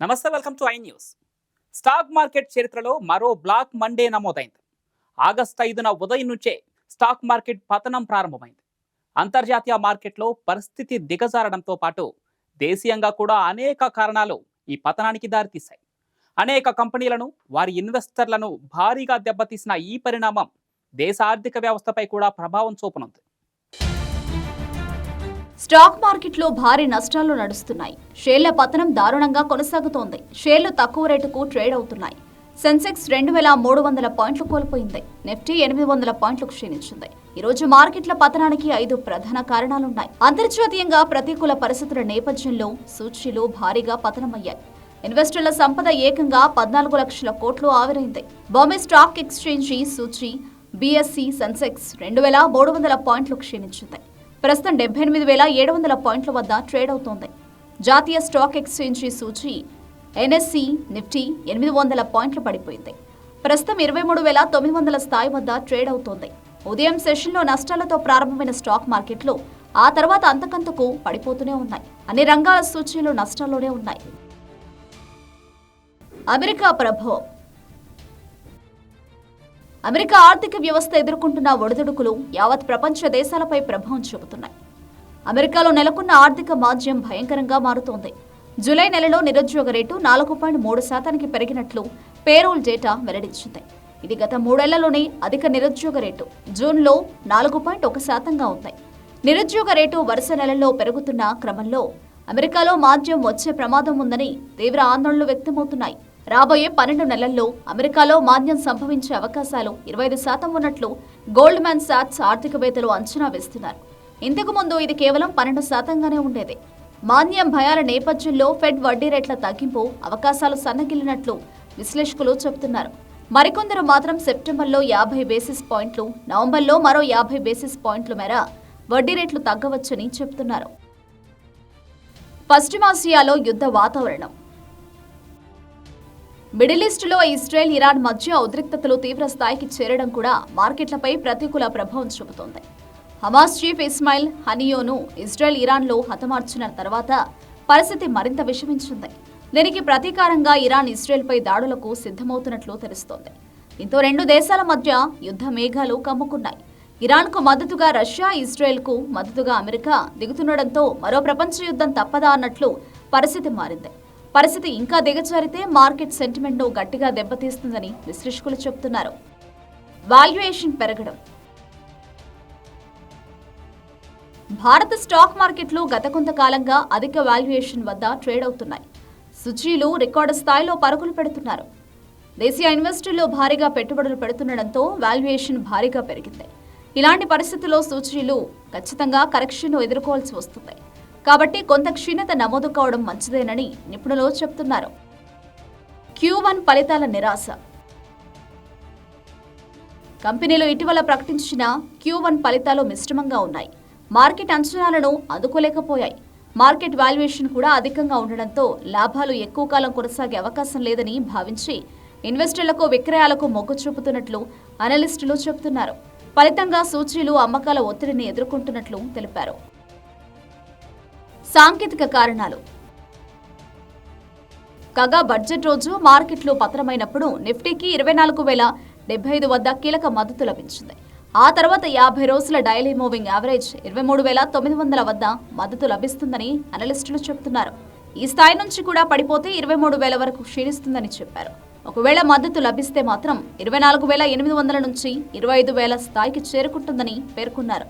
నమస్తే welcome to I News stock market చరిత్రలో మరో బ్లాక్ మండే నమోదైంది. ఆగస్టు ఐదున ఉదయం నుంచే స్టాక్ మార్కెట్ పతనం ప్రారంభమైంది. అంతర్జాతీయ మార్కెట్లో పరిస్థితి దిగజారడంతో పాటు దేశీయంగా కూడా అనేక కారణాలు ఈ పతనానికి దారితీశాయి. అనేక కంపెనీలను వారి ఇన్వెస్టర్లను భారీగా దెబ్బతీసిన ఈ పరిణామం దేశ ఆర్థిక వ్యవస్థపై కూడా ప్రభావం చూపనుంది. స్టాక్ మార్కెట్లో భారీ నష్టాలు నడుస్తున్నాయి. షేర్ల పతనం దారుణంగా కొనసాగుతోంది. షేర్లు తక్కువ రేటుకు ట్రేడ్ అవుతున్నాయి. సెన్సెక్స్ రెండు వేల మూడు వందల పాయింట్లు కోల్పోయింది. నిఫ్టీ ఎనిమిది వందల పాయింట్లు క్షీణించింది. ఈ రోజు మార్కెట్ల పతనానికి ఐదు ప్రధాన కారణాలున్నాయి. అంతర్జాతీయంగా ప్రతికూల పరిస్థితుల నేపథ్యంలో సూచీలు భారీగా పతనమయ్యాయి. ఇన్వెస్టర్ల సంపద ఏకంగా పద్నాలుగు లక్షల కోట్లు ఆవిరైంది. బాంబే స్టాక్ ఎక్స్చేంజీ సూచి బీఎస్సీ సెన్సెక్స్ రెండు వేల మూడు వందల పాయింట్లు క్షీణించింది. ప్రస్తుతం డెబ్బై ఎనిమిది వేల ఏడు వందల పాయింట్ల వద్ద ట్రేడ్ అవుతోంది. జాతీయ స్టాక్ ఎక్స్చేంజీ సూచి ఎన్ఎస్సి నిఫ్టీ ఎనిమిది వందల పాయింట్లు పడిపోయింది. ప్రస్తుతం ఇరవై మూడు వేల తొమ్మిది వందల స్థాయి వద్ద ట్రేడ్ అవుతోంది. ఉదయం సెషన్లో నష్టాలతో ప్రారంభమైన స్టాక్ మార్కెట్లు ఆ తర్వాత అంతకంతకు పడిపోతూనే ఉన్నాయి. అన్ని రంగాల సూచీలు నష్టాల్లోనే ఉన్నాయి. అమెరికా ప్రభావం అమెరికా ఆర్థిక వ్యవస్థ ఎదుర్కొంటున్న ఒడిదుడుకులు యావత్ ప్రపంచ దేశాలపై ప్రభావం చూపుతున్నాయి. అమెరికాలో నెలకొన్న ఆర్థిక మాధ్యం భయంకరంగా మారుతోంది. జూలై నెలలో నిరుద్యోగ రేటు నాలుగు పాయింట్ మూడు శాతానికి పెరిగినట్లు పేరోల్ డేటా వెల్లడించింది. ఇది గత మూడేళ్ళలోనే అధిక నిరుద్యోగ రేటు జూన్లో నాలుగు పాయింట్ ఒక శాతంగా ఉంది. నిరుద్యోగ రేటు వరుస నెలల్లో పెరుగుతున్న క్రమంలో అమెరికాలో మాధ్యం వచ్చే ప్రమాదం ఉందని తీవ్ర ఆందోళనలు వ్యక్తమవుతున్నాయి. రాబోయే పన్నెండు నెలల్లో అమెరికాలో మాంద్యం సంభవించే అవకాశాలు ఇరవై ఐదు శాతం ఉన్నట్లు గోల్డ్ మ్యాన్ సాట్స్ ఆర్థికవేత్తలు అంచనా వేస్తున్నారు. ఇంతకు ముందు ఇది కేవలం పన్నెండు శాతంగానే ఉండేది. మాంద్యం భయాల నేపథ్యంలో ఫెడ్ వడ్డీ రేట్ల తగ్గింపు అవకాశాలు సన్నగిల్లినట్లు విశ్లేషకులు చెబుతున్నారు. మరికొందరు మాత్రం సెప్టెంబర్లో యాభై బేసిస్ పాయింట్లు నవంబర్లో మరో యాభై బేసిస్ పాయింట్ల మేర వడ్డీ రేట్లు తగ్గవచ్చని చెబుతున్నారు. పశ్చిమాసియాలో యుద్ధ వాతావరణం. మిడిల్ ఈస్టులో ఇస్రాయెల్ ఇరాన్ మధ్య ఉద్రిక్తతలు తీవ్ర స్థాయికి చేరడం కూడా మార్కెట్లపై ప్రతికూల ప్రభావం చూపుతోంది. హమాస్ చీఫ్ ఇస్మాయిల్ హనియోను ఇస్రాయెల్ ఇరాన్లో హతమార్చిన తర్వాత పరిస్థితి మరింత విషమించింది. దీనికి ప్రతీకారంగా ఇరాన్ ఇస్రాయెల్పై దాడులకు సిద్ధమవుతున్నట్లు తెలుస్తోంది. దీంతో రెండు దేశాల మధ్య యుద్ధ మేఘాలు కమ్ముకున్నాయి. ఇరాన్కు మద్దతుగా రష్యా ఇస్రాయెల్కు మద్దతుగా అమెరికా దిగుతుండడంతో మరో ప్రపంచ యుద్ధం తప్పదా అన్నట్లు పరిస్థితి మారింది. పరిస్థితి ఇంకా దిగజారితే మార్కెట్ సెంటిమెంట్ను గట్టిగా దెబ్బతీస్తుందని విశ్లేషకులు చెబుతున్నారు. వాల్యుయేషన్ పెరగడం. భారత స్టాక్ మార్కెట్లు గత కొంతకాలంగా అధిక వాల్యుయేషన్ వద్ద ట్రేడ్ అవుతున్నాయి. సుచీలు రికార్డు స్థాయిలో పరుగులు పెడుతున్నారు. దేశీయ ఇన్వెస్టర్లు భారీగా పెట్టుబడులు పెడుతుండటంతో వాల్యుయేషన్ భారీగా పెరిగింది. ఇలాంటి పరిస్థితుల్లో సూచీలు ఖచ్చితంగా కరెక్షన్ను ఎదుర్కోవాల్సి వస్తుంది. కాబట్టి కొంత క్షీణత నమోదు కావడం మంచిదేనని నిపుణులు చెప్తున్నారు. క్యూ వన్ ఫలితాల నిరాశ. కంపెనీలు ఇటీవల ప్రకటించిన క్యూ వన్ ఫలితాలు మిశ్రమంగా ఉన్నాయి. మార్కెట్ అంచనాలను అందుకోలేకపోయాయి మార్కెట్ వాల్యుయేషన్ కూడా అధికంగా ఉండడంతో లాభాలు ఎక్కువ కాలం కొనసాగే అవకాశం లేదని భావించి ఇన్వెస్టర్లకు విక్రయాలకు మొగ్గు చూపుతున్నట్లు అనలిస్టులు చెబుతున్నారు ఫలితంగా సూచీలు అమ్మకాల ఒత్తిడిని ఎదుర్కొంటున్నట్లు తెలిపారు. సాంకేతిక కారణాలు. కాగా బడ్జెట్ రోజు మార్కెట్లు పతనమైనప్పుడు నిఫ్టీకి ఇరవై నాలుగు వేల డెబ్బై ఐదు వద్ద కీలక మద్దతు లభించింది. ఆ తర్వాత యాభై రోజుల డైలీ మూవింగ్ యావరేజ్ ఇరవై మూడు వేల తొమ్మిది వందల వద్ద మద్దతు లభిస్తుందని అనలిస్టులు చెబుతున్నారు ఈ స్థాయి నుంచి కూడా పడిపోతే ఇరవై మూడు వేల వరకు క్షీణిస్తుందని చెప్పారు. ఒకవేళ మద్దతు లభిస్తే మాత్రం ఇరవై నాలుగు వేల ఎనిమిది వందల నుంచి ఇరవై ఐదు వేల స్థాయికి చేరుకుంటుందని పేర్కొన్నారు.